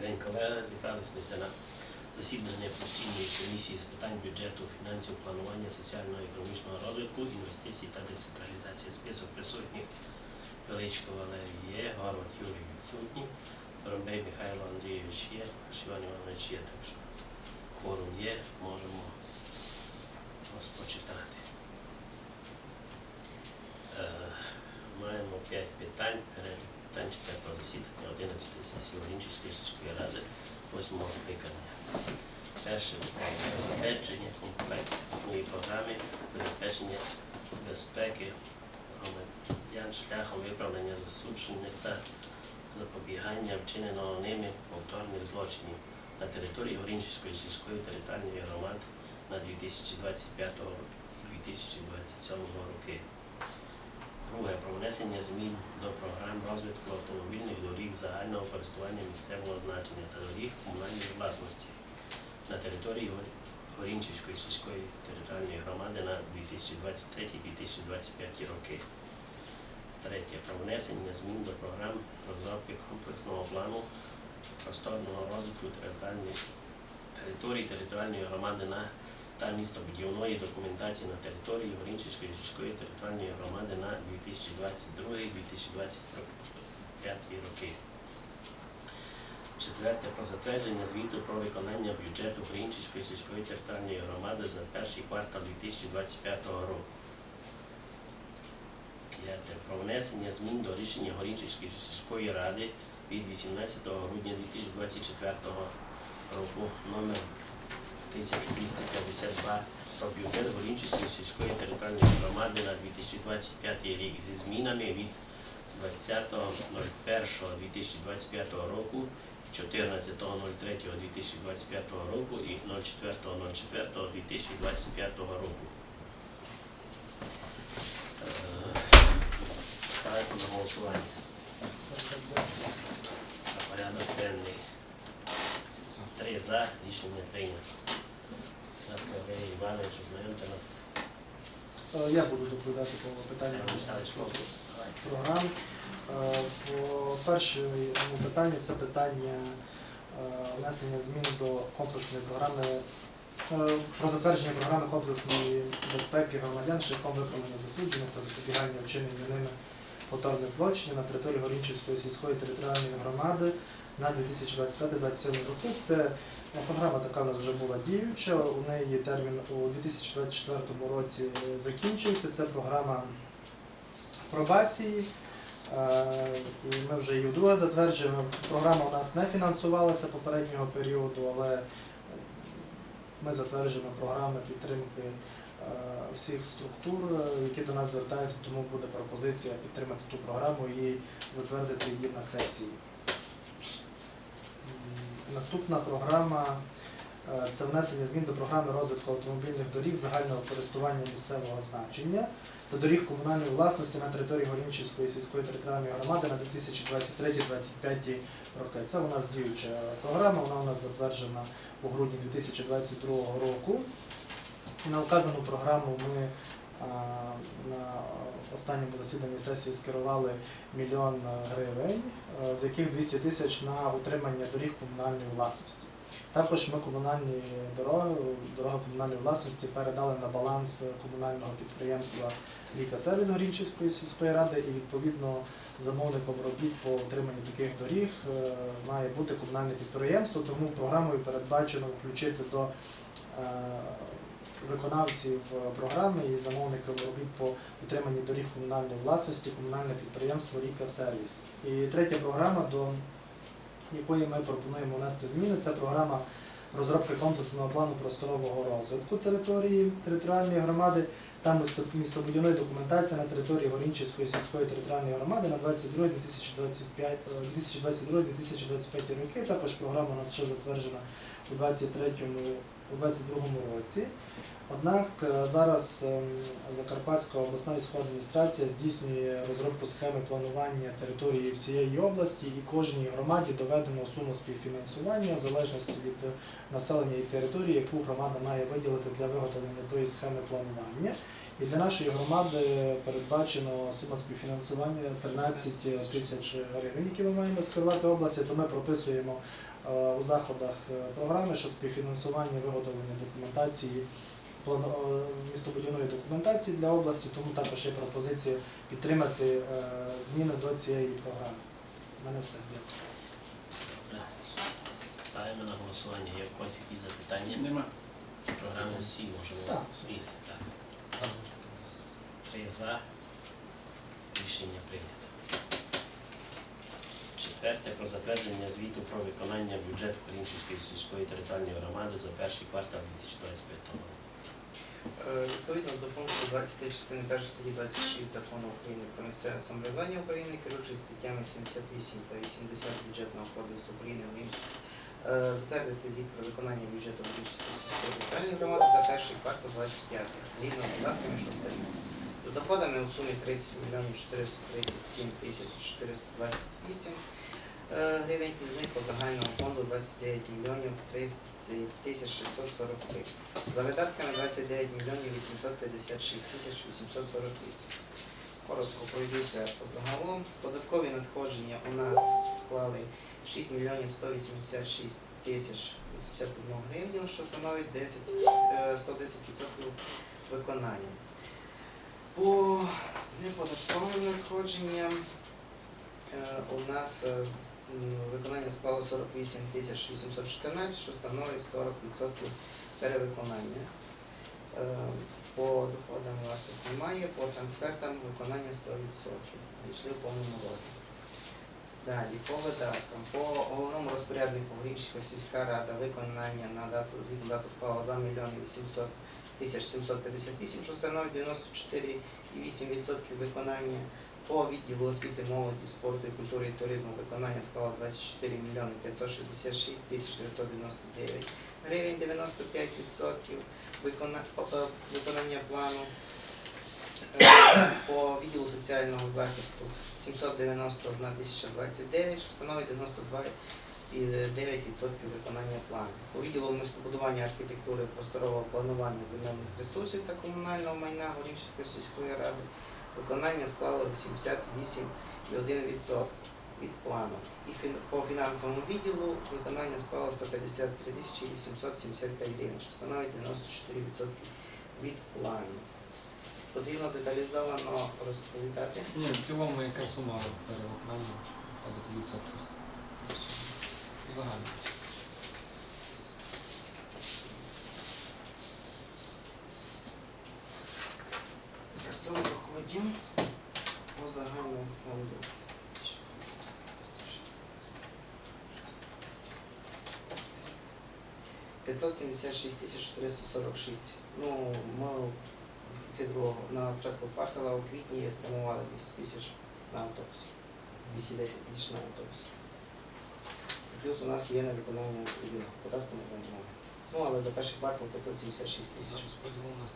День, колеги. Зібралися на засідання постійної комісії з питань бюджету, фінансів, планування соціально-економічного розвитку, інвестицій та децентралізації. Список присутніх Величко Валерій є, Горват Юрій відсутній, Ромбей Михайло Андрійович є, Шиван Іванович є, так що форум є, можемо розпочитати. Е, Маємо п'ять питань. Перелік питань чекає про засідання 11 сесії Орінчівської сільської ради 8 скликання. Перше питання про затвердження комплексної програми забезпечення безпеки громадян шляхом виправлення засуджених та запобігання вчиненого ними повторних злочинів на території Горінчівської сільської територіальної громади на 2025 і 2027 роки. Друге про внесення змін до програм розвитку автомобільних доріг загального користування місцевого значення та доріг комунальної власності на території Гор- Горінчівської сільської територіальної громади на 2023-2025 роки. Третє про внесення змін до програм розробки комплексного плану просторного розвитку території територіальної громади на та містобудівної документації на території Горінчівської сільської територіальної громади на 2022-2025 роки. Четверте про затвердження звіту про виконання бюджету Горінчівської сільської територіальної громади за перший квартал 2025 року. П'яте про внесення змін до рішення Горінчівської сільської ради від 18 грудня 2024 року номер 1252 про бюджет сільської територіальної громади на 2025 рік зі змінами від 20.01.2025 року, 14.03.2025 року і 04.04.2025 року. Е, Ставимо на голосування. Порядок денний. Три за, рішення прийнято. Нас Валерій Іванович, ознайомте нас. Е, Я буду доповідати по питанню програм. Е, По першому питанню це питання е, внесення змін до комплексної програми про затвердження програми комплексної безпеки громадян шляхом виправлення засуджених та запобігання вчинення ними повторних злочинів на території Горінчівської сільської територіальної громади на 2025-2027 роки. Це програма така в нас вже була діюча. У неї термін у 2024 році закінчився. Це програма пробації. Е, І ми вже її вдруге затверджуємо. Програма у нас не фінансувалася попереднього періоду, але ми затверджуємо програми підтримки е, всіх структур, е, які до нас звертаються, тому буде пропозиція підтримати ту програму і затвердити її на сесії. Наступна програма е, це внесення змін до програми розвитку автомобільних доріг загального користування місцевого значення та доріг комунальної власності на території Горінчівської сільської територіальної громади на 2023-2025 роки. Це у нас діюча програма, вона у нас затверджена у грудні 2022 року. На вказану програму ми на останньому засіданні сесії скерували мільйон гривень, з яких 200 тисяч на утримання доріг комунальної власності. Також ми комунальні дороги, дороги комунальної власності передали на баланс комунального підприємства Віка Сервіс Горінчівської сільської ради і відповідно замовником робіт по утриманню таких доріг е, має бути комунальне підприємство, тому програмою передбачено включити до е, виконавців програми і замовників робіт по утриманні доріг комунальної власності комунальне підприємство Ріка Сервіс. І третя програма, до якої ми пропонуємо внести зміни, це програма розробки комплексного плану просторового розвитку території територіальної громади та місто- містобудівної документації на території Горінчівської сільської територіальної громади на 22-2025 е, 2022-2025 роки. Також програма у нас ще затверджена у 23-му у 22 році. Однак е, зараз ем, Закарпатська обласна військова адміністрація здійснює розробку схеми планування території всієї області і кожній громаді доведено суму співфінансування в залежності від е, населення і території, яку громада має виділити для виготовлення тої схеми планування. І для нашої громади передбачено сума співфінансування 13 тисяч гривень, які ми маємо скерувати області, то ми прописуємо у заходах е, програми, що співфінансування виготовлення документації, плано- е, містобудівної документації для області, тому також є пропозиція підтримати е, зміни до цієї програми. У мене все. Дякую. Добре. Ставимо на голосування. Є в когось якісь запитання? Нема. Програму всі можемо. Так. Три за. Рішення прийнято. Четверте про затвердження звіту про виконання бюджету Корінчівської сільської територіальної громади за перший квартал 2025 року. Е, Відповідно до пункту 23 частини 1 статті 26 Закону України про місцеве самоврядування України, керуючись статтями 78 та 80 Бюджетного кодексу України, е, затвердити звіт про виконання бюджету Волинської сільської територіальної громади за перший квартал 25 згідно з податками, що вдаються. За доходами у сумі 30 мільйонів 437 тисяч 428 е, гривень, із них по загальному фонду 29 мільйонів 30 тисяч 643. За видатками 29 мільйонів 856 тисяч 848. Коротко пройдуся загалом. Податкові надходження у нас склали 6 мільйонів 186 тисяч 81 гривню, що становить 10, е, 110% виконання. По неподатковим надходженням е, у нас е, виконання склало 48 тисяч 814, що становить 40% перевиконання. Е, По доходам власних немає, по трансфертам виконання 100%. Дійшли в повному розмірі. Далі, по видаткам. По головному розпоряднику Грінчівська сільська рада виконання на дату звітну дату склало 2 мільйони 800 тисяч 758, що становить 94,8% виконання. По відділу освіти, молоді, спорту культури і туризму виконання склало 24 мільйони 566 тисяч 999 гривень 95% е, виконання плану. Е, По відділу соціального захисту 791 тисяча 29, що становить 92,9% виконання плану. По відділу містобудування архітектури, просторового планування земельних ресурсів та комунального майна Горішівської сільської ради виконання склало 88,1% від плану. І по фінансовому відділу виконання склало 153 тисячі 875 гривень, що становить 94% від плану. Потрібно деталізовано розповідати. Ні, в цілому яка сума перевиконання у відсотках? Загально. 576 тисяч 346. Ну, ми на початку квартала у квітні спрямували 10 тисяч на автобус. 210 тисяч на автобус. Плюс у нас є на виконання єдиного податку на даний момент. Ну, але за перший квартал 576 тисяч. Розподілу у нас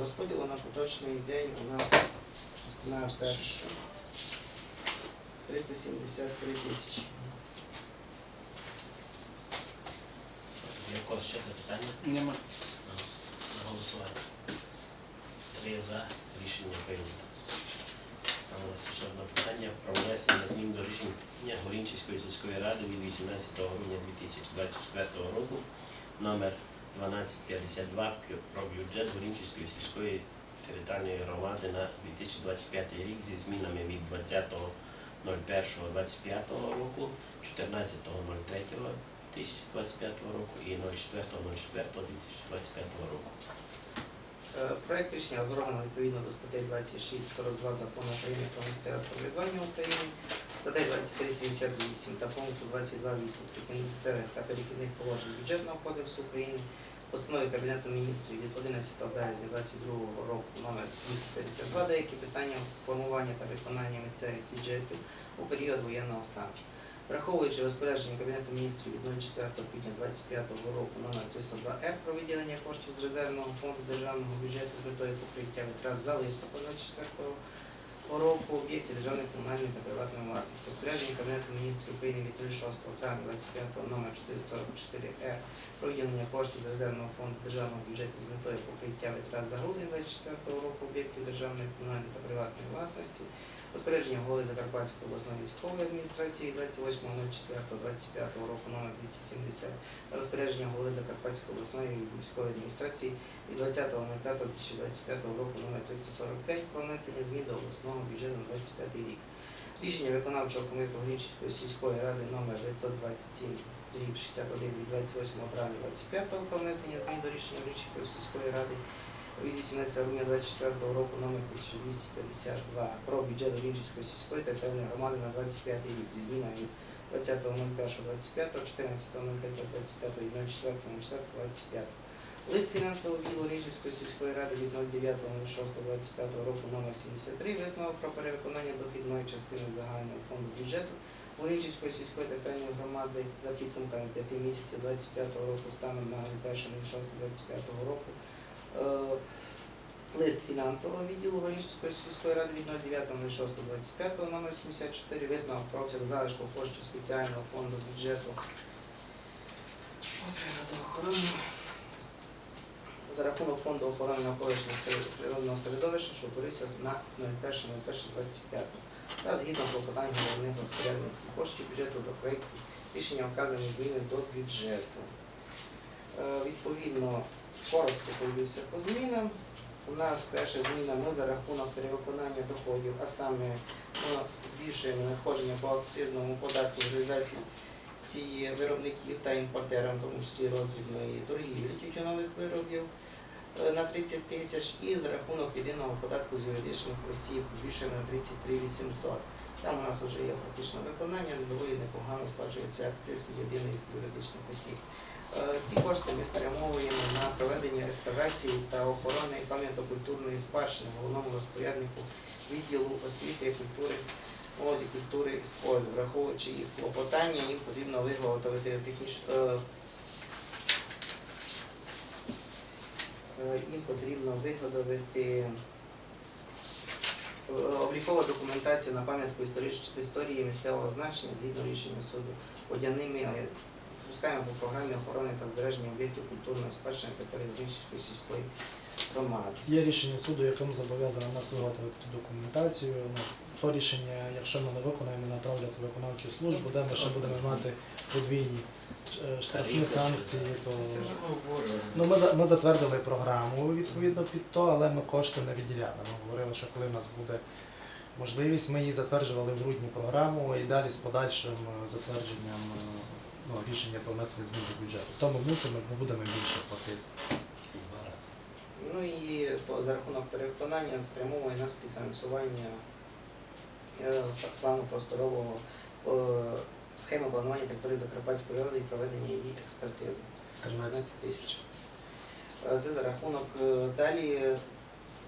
Розподілу на поточний день у нас на першу 373 тисячі. В когось ще запитання? Нема. На голосування. Три за. Рішення прийнято. Ставилося ще одне питання про внесення змін до рішення Горінчівської сільської ради від 18 грудня 2024 року номер 1252 про бюджет Горінчівської сільської територіальної громади на 2025 рік зі змінами від 20.01.25 року, 14.03.2025 року і 04.04.2025 року. Е, Проект рішення розроблено відповідно до статей 26-42 Закону України про місцеве самоврядування України, статей 23-78 та пункту 22.8 прикінцевих та перехідних положень Бюджетного кодексу України, постанови Кабінету міністрів від 11 березня 2022 року номер 252 деякі питання формування та виконання місцевих бюджетів у період воєнного стану. Враховуючи розпорядження Кабінету міністрів від 04 квітня 2025 року номер 302 р про виділення коштів з резервного фонду державного бюджету з метою покриття витрат за листопад 24 року об'єктів державної комунальної та приватної власності. Розпорядження Кабінету міністрів України від 06 травня 25 номер 444 Р про виділення коштів з резервного фонду державного бюджету з метою покриття витрат за грудень 24 року об'єктів державної комунальної та приватної власності. Розпорядження голови Закарпатської обласної військової адміністрації 28.04.25 року номер 270 та розпорядження голови Закарпатської обласної військової адміністрації від 20.05.2025 року номер 345 про внесення змін до обласного бюджету на 25 рік. Рішення виконавчого комітету Грінчівської сільської ради номер 927 дріб 61 від 28 травня 25 про внесення змін до рішення Грінчівської сільської ради від 18 грудня 24 року номер 1252 про бюджет Грінчівської сільської територіальної громади на 25 рік зі змінами від 20.01.25, 14.03.25 і 04.04.25. Лист фінансового відділу Ріжівської сільської ради від 09.06.25 року номер 73 висновок про перевиконання дохідної частини загального фонду бюджету Урінчівської сільської територіальної громади за підсумками 5 місяців 25 року станом на 01.06.25 року. Е, Лист фінансового відділу Горішівської сільської ради від 09.06.25 номер 74 висновок про обсяг залишку коштів спеціального фонду бюджету. Охорони. За рахунок фонду охорони навколишнього природного середовища, що утворився на 01.01.25 та згідно клопотань головних розпорядників коштів бюджету до проєкту рішення вказані зміни до бюджету. Е, Відповідно, коротко пройдуся по змінам. У нас перша зміна, ми за рахунок перевиконання доходів, а саме ми збільшуємо надходження по акцизному податку з реалізації ці виробників та імпортерам, в тому числі роздрібної торгівлі тютюнових виробів е, на 30 тисяч і за рахунок єдиного податку з юридичних осіб збільшуємо на 33 800. Там у нас вже є практичне виконання, доволі непогано сплачується акциз єдиний з юридичних осіб. Е, Ці кошти ми спрямовуємо на проведення реставрації та охорони пам'ятокультурної спадщини головному розпоряднику відділу освіти культури, молоді, культури і спорту. Враховуючи їх клопотання, їм потрібно виготовити технічну. е, е, Їм потрібно виготовити облікову документацію на пам'ятку історії місцевого значення згідно рішення суду водяними Пускаємо по програмі охорони та збереження об'єктів культурної спадщини території Вінницької сільської громади. Є рішення суду, яким зобов'язано нас виготовити ту документацію. Ну, то рішення, якщо ми не виконаємо, направляти в виконавчу службу, де ми ще будемо мати подвійні е, штрафні санкції, то ми ну, ми, ми затвердили програму відповідно під то, але ми кошти не виділяли. Ми говорили, що коли в нас буде можливість, ми її затверджували в грудні програму і далі з подальшим е, затвердженням е, ну, рішення про внесення змін до бюджету. То ми мусимо, ми будемо більше платити. Ну і по, за рахунок перевиконання спрямовує на співфінансування е, плану просторового е, схеми планування території Закарпатської ради і проведення її експертизи. 13 15 тисяч. Е, Це за рахунок е, далі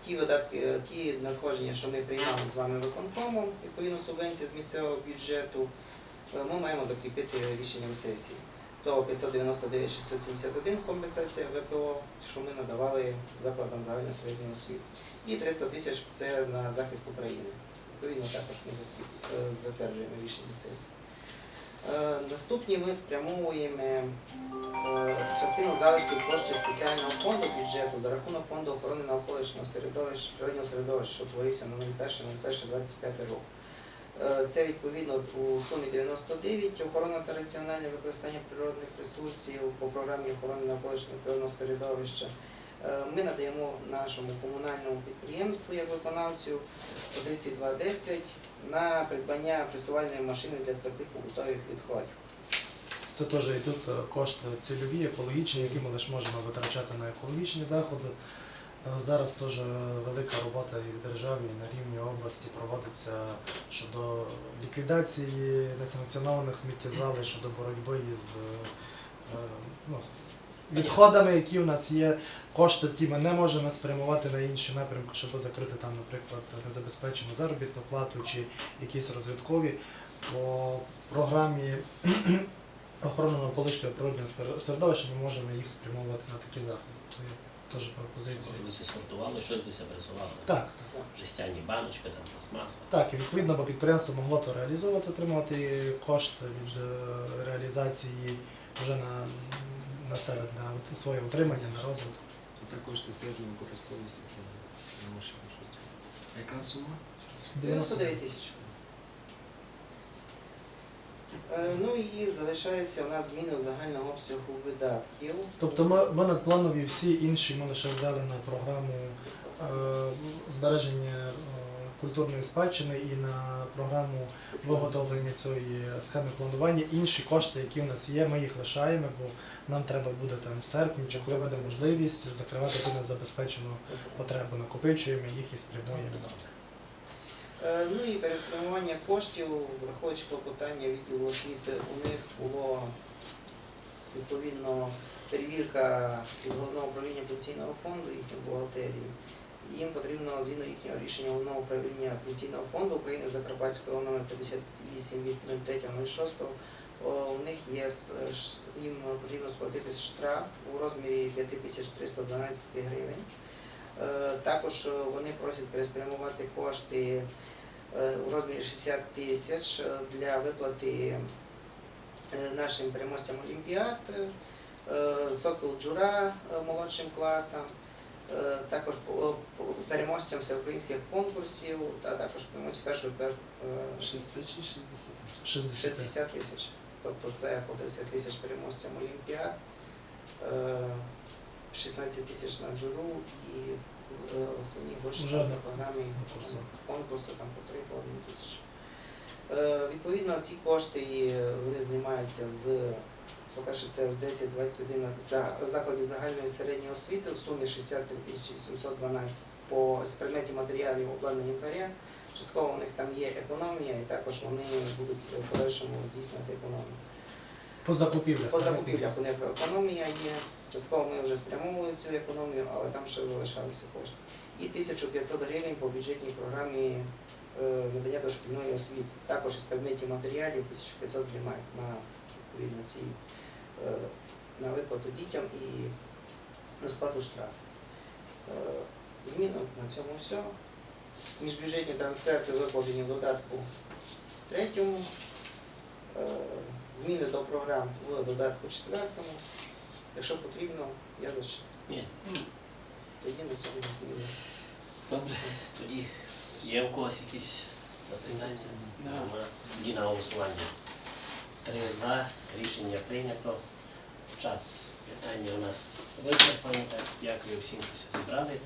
ті видатки, е, ті надходження, що ми приймали з вами виконкомом, відповідно субвенції з місцевого бюджету, ми маємо закріпити рішенням сесії. То 599 671 компенсація ВПО, що ми надавали закладам загальної середньої освіти. І 300 тисяч це на захист України. Відповідно, також ми е, затверджуємо рішення сесії. Е, Наступні ми спрямовуємо е, частину залишків коштів спеціального фонду бюджету за рахунок фонду охорони навколишнього середовища, природнього середовища, що творився на 01.01.25 року. Е, Це відповідно у сумі 99 охорона та раціональне використання природних ресурсів по програмі охорони навколишнього природного середовища. Е, Ми надаємо нашому комунальному підприємству як виконавцю по 3210 на придбання пресувальної машини для твердих побутових відходів. Це теж йдуть е, кошти цільові, екологічні, які ми лише можемо витрачати на екологічні заходи. Зараз теж велика робота і в державі, і на рівні області проводиться щодо ліквідації несанкціонованих сміттєзвалищ, щодо боротьби із е, ну, відходами, які у нас є. Кошти ті ми не можемо спрямувати на інші напрямки, щоб закрити там, наприклад, незабезпечену заробітну плату чи якісь розвиткові. По програмі охорони навколишнього природнього середовища ми можемо їх спрямовувати на такі заходи. Теж пропозиції. Щоб ви все сортували, що ви все пресували. Так, Жестяні баночки, там пластмаса. так, і відповідно, бо підприємство могло то реалізовувати, отримувати кошти від е, реалізації вже на, на себе, на своє утримання, на розвиток. А також ти стежно використовуєшся, щось. А яка сума? 99 тисяч. Е, Ну і залишається у нас зміни в загального обсягу видатків. Тобто ми, ми надпланові всі інші ми лише взяли на програму е, збереження е, культурної спадщини і на програму виготовлення цієї схеми планування. Інші кошти, які в нас є, ми їх лишаємо, бо нам треба буде там в серпні, чи коли буде можливість закривати ту незабезпечену потребу. Накопичуємо їх і спрямуємо. Е, Ну і переспрямування коштів, враховуючи клопотання відділу освіти, у них було відповідно перевірка від головного управління пенсійного фонду, їхню бухгалтерію. Їм потрібно згідно їхнього рішення головного управління пенсійного фонду України Закарпатського номер 58 від 03.06. о, У них є їм потрібно сплатити штраф у розмірі 5312 гривень. Е, Також е, вони просять переспрямувати кошти е, у розмірі 60 тисяч е, для виплати е, нашим переможцям Олімпіад, е, Сокол Джура е, молодшим класам, е, також переможцям всеукраїнських конкурсів та також переможцям першого та е, 6 чи 60? 60. 60 тисяч. Тобто це по 10 тисяч переможцям Олімпіад, е, 16 тисяч на джуру і основні гроші Вже там на по програмі конкурси там по 3 по 1 тисячу. Е, Відповідно, ці кошти е, вони знімаються з, по-перше, це з 10-21 закладів загальної середньої освіти в сумі 63 тисячі 712 по з предметів матеріалів обладнання інвентаря. Частково у них там є економія, і також вони будуть в подальшому здійснювати економію. По закупівлях. По закупівлях у них економія є. Частково ми вже спрямовували цю економію, але там ще залишалися кошти. І 1500 гривень по бюджетній програмі е, надання дошкільної освіти. Також із предметів матеріалів 1500 знімають на відповідно ці е, на виплату дітям і на сплату штрафів. Е, Зміна на цьому все. Міжбюджетні трансферти викладені в додатку третьому. Зміни до програм в додатку четвертому. Якщо потрібно, я лише Ні. тоді на цьому зміни. Добре. Тоді є у когось якісь запитання? Нема. Тоді на голосування. Три за. Рішення прийнято. Час питання у нас вичерпані. Так, Дякую всім, що зібрали.